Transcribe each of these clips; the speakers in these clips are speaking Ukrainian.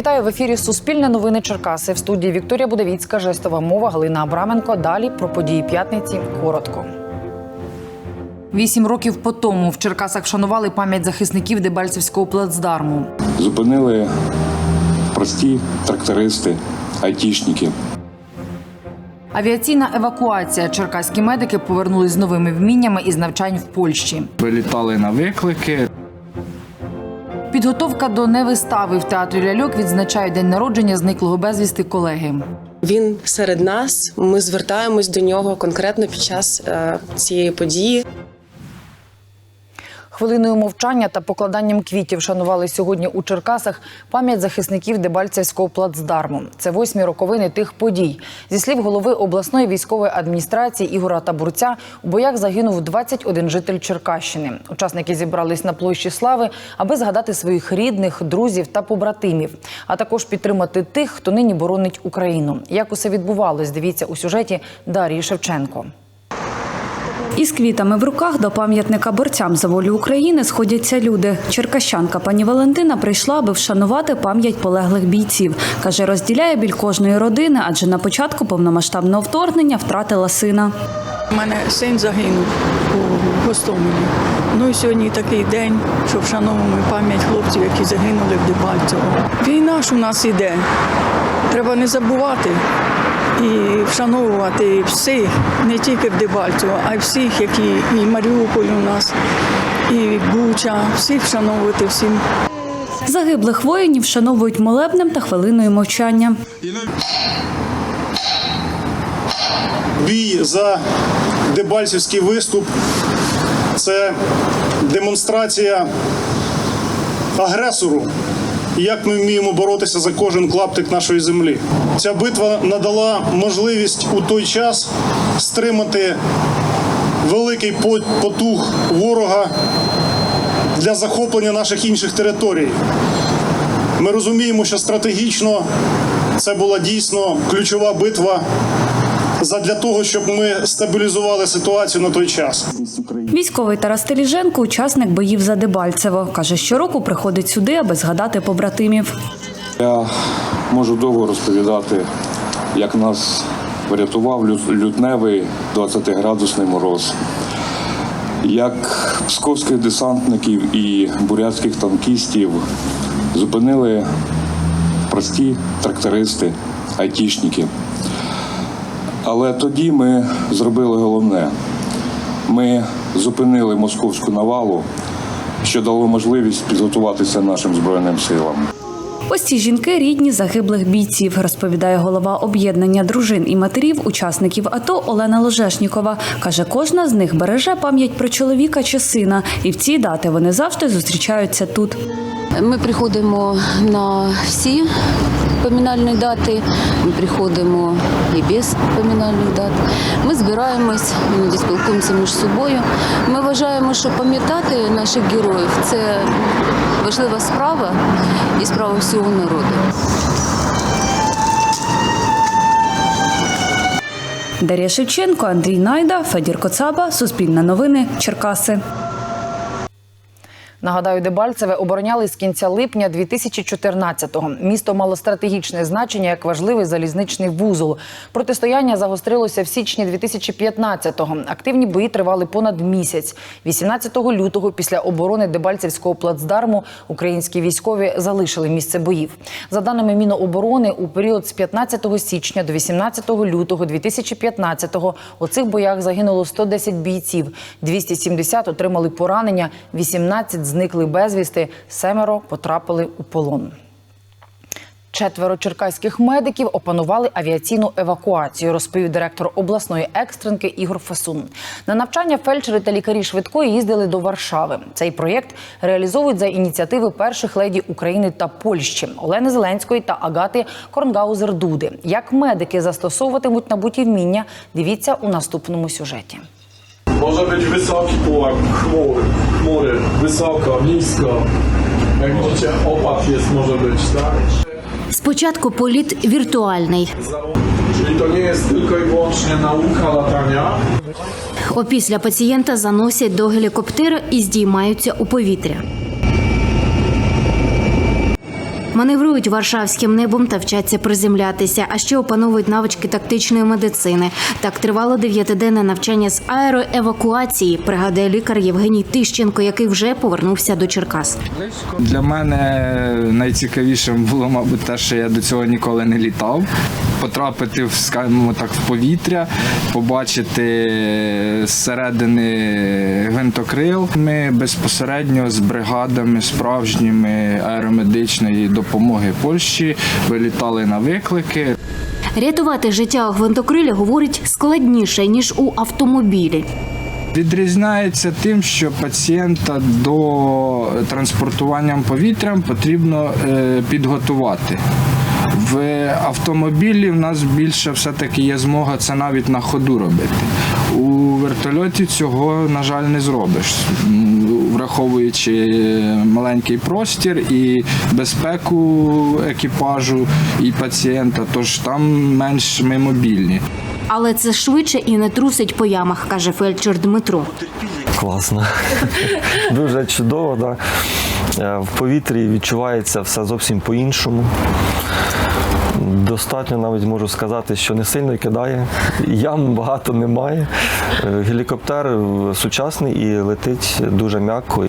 Вітаю в ефірі Суспільне новини Черкаси. В студії Вікторія Будовіцька, жестова мова Галина Абраменко. Далі про події п'ятниці. Коротко. Вісім років по тому в Черкасах вшанували пам'ять захисників Дебальцевського плацдарму. Зупинили прості трактористи, айтішники. Авіаційна евакуація. Черкаські медики повернулись з новими вміннями із навчань в Польщі. Вилітали на виклики. Підготовка до невистави в театрі ляльок відзначають день народження зниклого безвісти колеги. Він серед нас. Ми звертаємось до нього конкретно під час е, цієї події. Хвилиною мовчання та покладанням квітів шанували сьогодні у Черкасах пам'ять захисників Дебальцевського плацдарму. Це восьмі роковини тих подій. Зі слів голови обласної військової адміністрації Ігора Табурця, у боях загинув 21 житель Черкащини. Учасники зібрались на площі Слави, аби згадати своїх рідних, друзів та побратимів, а також підтримати тих, хто нині боронить Україну. Як усе відбувалось, дивіться у сюжеті Дарії Шевченко. Із квітами в руках до пам'ятника борцям за волю України сходяться люди. Черкащанка пані Валентина прийшла, аби вшанувати пам'ять полеглих бійців. Каже, розділяє біль кожної родини, адже на початку повномасштабного вторгнення втратила сина. У мене син загинув у Гостомелі. Ну і сьогодні такий день, що вшановуємо пам'ять хлопців, які загинули в Дебальцево. Війна ж у нас іде. Треба не забувати і вшановувати всіх, не тільки в Дебальцево, а й всіх, які і Маріуполь у нас, і Буча, всіх вшановувати всім. Загиблих воїнів вшановують молебнем та хвилиною мовчання. бій за Дебальцівський виступ це демонстрація агресору, як ми вміємо боротися за кожен клаптик нашої землі. Ця битва надала можливість у той час стримати великий потуг ворога для захоплення наших інших територій. Ми розуміємо, що стратегічно це була дійсно ключова битва задля того, щоб ми стабілізували ситуацію на той час. Військовий Тарас Теліженко – учасник боїв за Дебальцево. Каже, щороку приходить сюди, аби згадати побратимів. Я можу довго розповідати, як нас врятував лютневий 20-градусний мороз, як псковських десантників і бурятських танкістів зупинили прості трактористи, айтішники. Але тоді ми зробили головне: ми зупинили московську навалу, що дало можливість підготуватися нашим збройним силам. Ось ці жінки рідні загиблих бійців, розповідає голова об'єднання дружин і матерів учасників АТО Олена Ложешнікова. Каже, кожна з них береже пам'ять про чоловіка чи сина, і в ці дати вони завжди зустрічаються тут. Ми приходимо на всі помінальні дати, ми приходимо і без помінальних дат. Ми збираємось, іноді спілкуємося між собою. Ми вважаємо, що пам'ятати наших героїв це важлива справа і справа всього народу. Дар'я Шевченко, Андрій Найда, Федір Коцаба, Суспільне новини, Черкаси. Нагадаю, Дебальцеве обороняли з кінця липня 2014-го. Місто мало стратегічне значення як важливий залізничний вузол. Протистояння загострилося в січні 2015-го. Активні бої тривали понад місяць. 18 лютого, після оборони Дебальцевського плацдарму, українські військові залишили місце боїв. За даними Міноборони, у період з 15 січня до 18 лютого 2015-го у цих боях загинуло 110 бійців, 270 отримали поранення, 18 зникли безвісти, семеро потрапили у полон. Четверо черкаських медиків опанували авіаційну евакуацію, розповів директор обласної екстренки Ігор Фасун. На навчання фельдшери та лікарі швидкої їздили до Варшави. Цей проєкт реалізовують за ініціативи перших леді України та Польщі Олени Зеленської та Агати Корнгаузер Дуди. Як медики застосовуватимуть набуті вміння, дивіться у наступному сюжеті. Może być wysoki pułap, chmury, chmury, wysoko, nisko. Jak widzicie, opad jest, może być, tak? Спочатку політ віртуальний. Czyli to nie jest tylko i wyłącznie nauka latania, Опісля пацієнта заносять до гелікоптера і здіймаються у повітря. Маневрують варшавським небом та вчаться приземлятися, а ще опановують навички тактичної медицини. Так тривало дев'ятиденне навчання з аероевакуації, пригадує лікар Євгеній Тищенко, який вже повернувся до Черкас. Для мене найцікавішим було, мабуть, те, що я до цього ніколи не літав. Потрапити в, скажімо так, в повітря, побачити зсередини гвинтокрил. Ми безпосередньо з бригадами справжніми аеромедичної допомоги Польщі вилітали на виклики. Рятувати життя у гвинтокрилі, говорить, складніше, ніж у автомобілі. Відрізняється тим, що пацієнта до транспортування повітрям потрібно е, підготувати. В автомобілі в нас більше все-таки є змога це навіть на ходу робити. У вертольоті цього, на жаль, не зробиш, враховуючи маленький простір і безпеку екіпажу і пацієнта, тож там менш ми мобільні. Але це швидше і не трусить по ямах, каже фельдшер Дмитро. Класно. Дуже чудово, да. Е, В повітрі відчувається все зовсім по-іншому. Достатньо навіть можу сказати, що не сильно кидає. Ям багато немає. Е, Гелікоптер сучасний і летить дуже м'яко.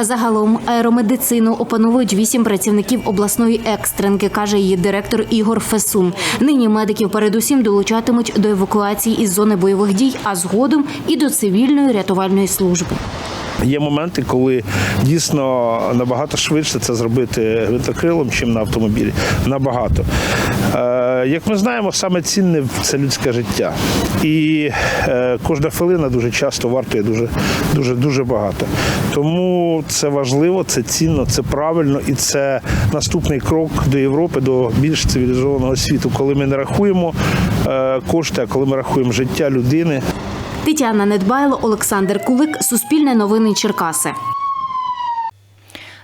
Загалом аеромедицину опановують вісім працівників обласної екстренки, каже її директор Ігор Фесун. Нині медиків передусім долучатимуть до евакуації із зони бойових дій, а згодом і до цивільної рятувальної служби. Є моменти, коли дійсно набагато швидше це зробити гвинтокрилом, чим на автомобілі. Набагато. Е, як ми знаємо, саме цінне це людське життя. І е, кожна хвилина дуже часто вартує дуже, дуже, дуже багато. Тому це важливо, це цінно, це правильно і це наступний крок до Європи, до більш цивілізованого світу, коли ми не рахуємо е, кошти, а коли ми рахуємо життя людини. Тетяна Недбайло, Олександр Кулик, Суспільне новини Черкаси.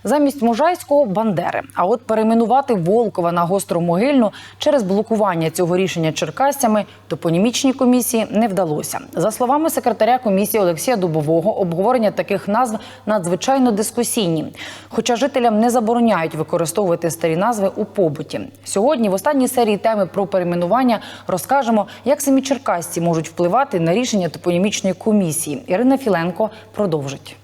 Замість Можайського Бандери. А от перейменувати Волкова на гостромогильну через блокування цього рішення черкасцями топонімічній комісії не вдалося. За словами секретаря комісії Олексія Дубового, обговорення таких назв надзвичайно дискусійні. Хоча жителям не забороняють використовувати старі назви у побуті. Сьогодні в останній серії теми про перейменування розкажемо, як самі черкасці можуть впливати на рішення топонімічної комісії. Ірина Філенко продовжить.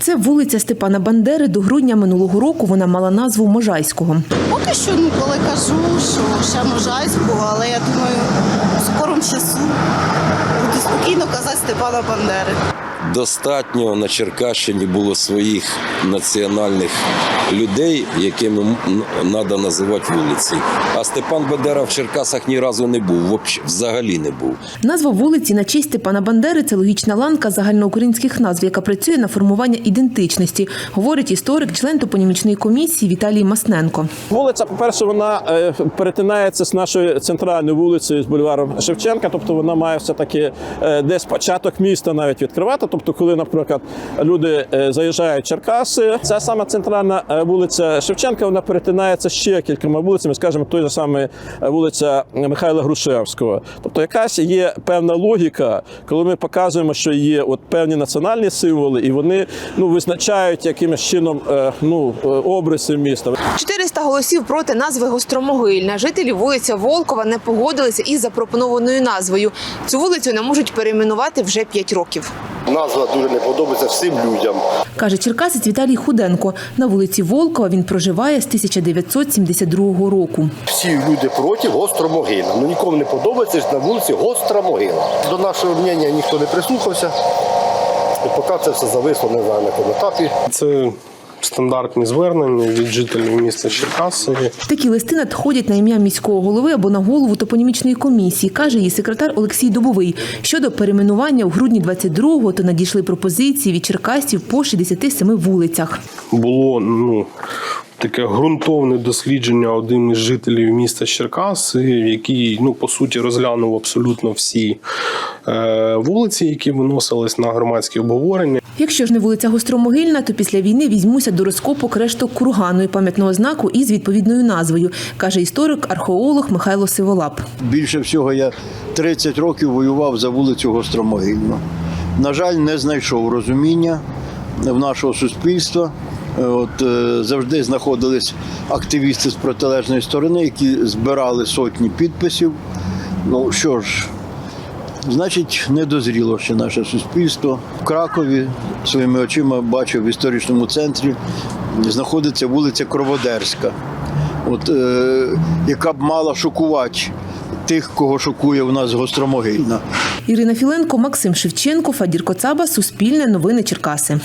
Це вулиця Степана Бандери. До грудня минулого року вона мала назву Можайського. Поки що ну, коли кажу, що ще Можайського, але я думаю, в скорому часу буду спокійно казати Степана Бандери. Достатньо на Черкащині було своїх національних людей, якими треба називати вулиці. А Степан Бендера в Черкасах ні разу не був, вообще- взагалі не був. Назва вулиці на честь Степана Бандери це логічна ланка загальноукраїнських назв, яка працює на формування ідентичності, говорить історик, член топонімічної комісії Віталій Масненко. Вулиця, по-перше, вона е, перетинається з нашою центральною вулицею з бульваром Шевченка. Тобто вона має все-таки е, десь початок міста навіть відкривати. Тобто, коли, наприклад, люди е, заїжджають в Черкаси, ця сама центральна вулиця Шевченка, вона перетинається ще кількома вулицями, скажімо, той же саме е, вулиця Михайла Грушевського. Тобто, якась є певна логіка, коли ми показуємо, що є от певні національні символи, і вони ну визначають якимось чином е, ну е, обриси міста. 400 голосів проти назви Гостромогильна. Жителі вулиця Волкова не погодилися із запропонованою назвою. Цю вулицю не можуть перейменувати вже 5 років. Назва дуже не подобається всім людям. Каже черкасець Віталій Худенко. На вулиці Волкова він проживає з 1972 року. Всі люди проти гостра могила. Ну нікому не подобається що на вулиці гостра могила. До нашого мнення ніхто не прислухався. І поки це все зависло, не знаю на якому етапі. Це стандартні звернення від жителів міста Черкаси. Такі листи надходять на ім'я міського голови або на голову топонімічної комісії, каже її секретар Олексій Дубовий. Щодо перейменування в грудні 22-го, то надійшли пропозиції від черкасів по 67 вулицях. Було ну, таке ґрунтовне дослідження одним із жителів міста Черкаси, який ну, по суті розглянув абсолютно всі е, вулиці, які виносились на громадські обговорення. Якщо ж не вулиця Гостромогильна, то після війни візьмуся до розкопок решток кургану і пам'ятного знаку із відповідною назвою, каже історик-археолог Михайло Сиволап. Більше всього я 30 років воював за вулицю Гостромогильну. На жаль, не знайшов розуміння в нашого суспільства Е, От е, завжди знаходились активісти з протилежної сторони, які збирали сотні підписів. Ну що ж, значить, не дозріло ще наше суспільство. В Кракові своїми очима бачив в історичному центрі знаходиться вулиця Кроводерська, от, е, яка б мала шокувати тих, кого шокує у нас гостромогильна. Ірина Філенко, Максим Шевченко, Фадір Коцаба, Суспільне новини Черкаси.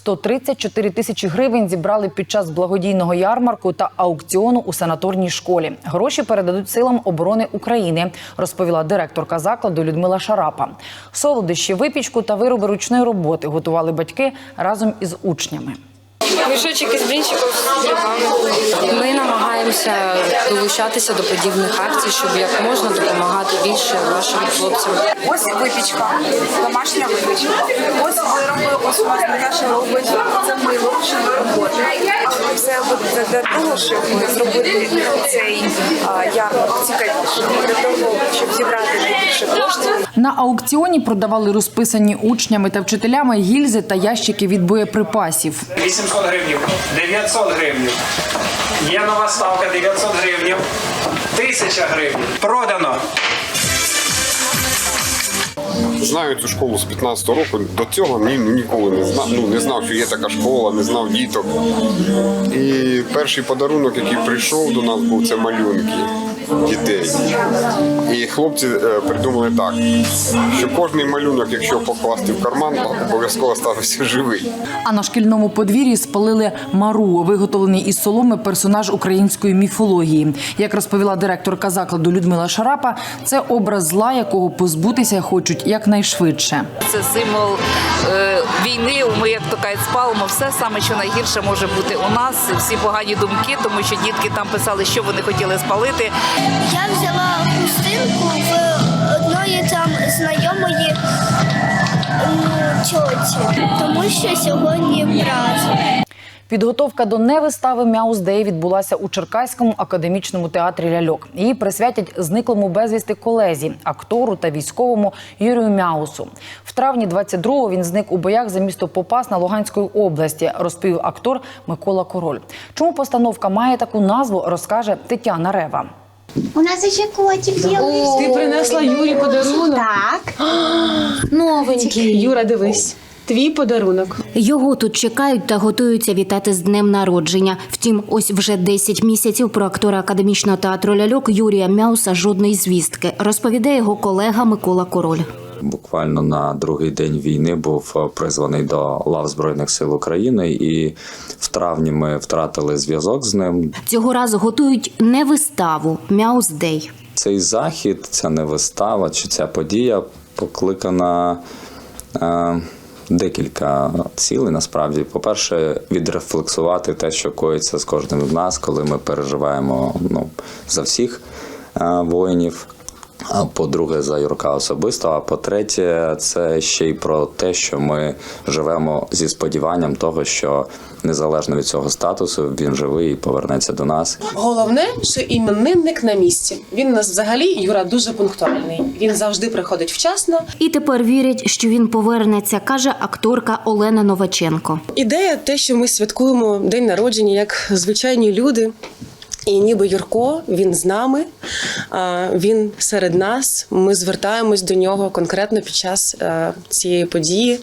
134 тисячі гривень зібрали під час благодійного ярмарку та аукціону у санаторній школі. Гроші передадуть силам оборони України, розповіла директорка закладу Людмила Шарапа. Солодощі, випічку та вироби ручної роботи готували батьки разом із учнями. Мішочок із блінчиків з грибами. Ми намагаємося долучатися до подібних акцій, щоб як можна допомагати більше нашим хлопцям. Ось випічка, домашня випічка. Ось вироби, ось у нас Наташа робить. Це мило ручної роботи. Все буде для того, щоб зробити цей а, ярмарок цікавішим, для того, щоб зібрати найбільше коштів. На аукціоні продавали розписані учнями та вчителями гільзи та ящики від боєприпасів. 800 гривнів, 900 гривнів. Є нова ставка 900 гривнів. 1000 гривень. Продано. Знаю цю школу з 15 року. До цього ні, ніколи не знав. Ну не знав, що є така школа, не знав діток. І перший подарунок, який прийшов до нас, був це малюнки дітей. І хлопці е, придумали так, що кожний малюнок, якщо покласти в карман, обов'язково ставився живий. А на шкільному подвір'ї спалили мару, виготовлений із соломи персонаж української міфології. Як розповіла директорка закладу Людмила Шарапа, це образ зла, якого позбутися хочуть якнайшвидше. Це символ е, війни. Ми, як то кажуть, спалимо все саме, що найгірше може бути у нас. Всі погані думки, тому що дітки там писали, що вони хотіли спалити. Я взяла хустинку в одної там знайомої ну, тьоті, тому що сьогодні праздник. Підготовка до невистави Мяус Дей відбулася у Черкаському академічному театрі Ляльок. Її присвятять зниклому безвісти колезі, актору та військовому Юрію Мяусу. В травні 22-го він зник у боях за місто Попас на Луганської області, розповів актор Микола Король. Чому постановка має таку назву, розкаже Тетяна Рева. У нас ще котик з'явився. Ти принесла Юрі подарунок? Так. Новенький. Юра, дивись. Твій подарунок. Його тут чекають та готуються вітати з днем народження. Втім, ось вже 10 місяців про актора академічного театру ляльок Юрія Мяуса жодної звістки, розповідає його колега Микола Король. Буквально на другий день війни був е, призваний до лав Збройних сил України, і в травні ми втратили зв'язок з ним. Цього разу готують не виставу Мяус Дей. Цей захід, ця не вистава чи ця подія покликана е, декілька цілей. Насправді, по-перше, відрефлексувати те, що коїться з кожним з нас, коли ми переживаємо ну, за всіх е, воїнів. А по-друге, за Юрка особисто. А по-третє, це ще й про те, що ми живемо зі сподіванням того, що незалежно від цього статусу він живий і повернеться до нас. Головне, що іменинник на місці. Він нас взагалі Юра дуже пунктуальний. Він завжди приходить вчасно. І тепер вірять, що він повернеться, каже акторка Олена Новаченко. Ідея те, що ми святкуємо день народження як звичайні люди. І ніби Юрко, він з нами, він серед нас. Ми звертаємось до нього конкретно під час е, цієї події.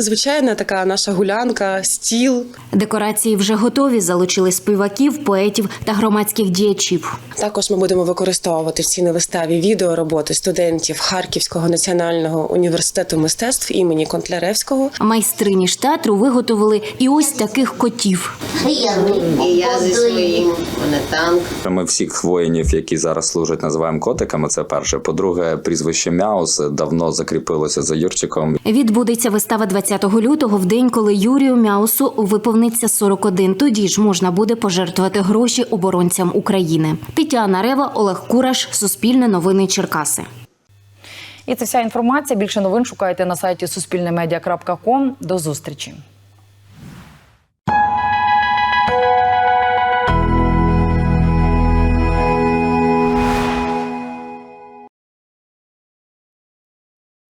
Звичайна така наша гулянка, стіл. Декорації вже готові. Залучили співаків, поетів та громадських діячів. Також ми будемо використовувати в цій виставі відеороботи студентів Харківського національного університету мистецтв імені Контляревського. Майстрині ж театру виготовили і ось таких котів. І я зі своїм танк. Ми всіх воїнів, які зараз служать, називаємо котиками. Це перше. По-друге, прізвище Мяус давно закріпилося за Юрчиком. Відбудеться вистава 20 лютого, в день, коли Юрію Мяусу виповниться 41. Тоді ж можна буде пожертвувати гроші оборонцям України. Тетяна Рева, Олег Кураш, Суспільне новини Черкаси. І це вся інформація. Більше новин шукайте на сайті суспільнемедіа.ком. До зустрічі.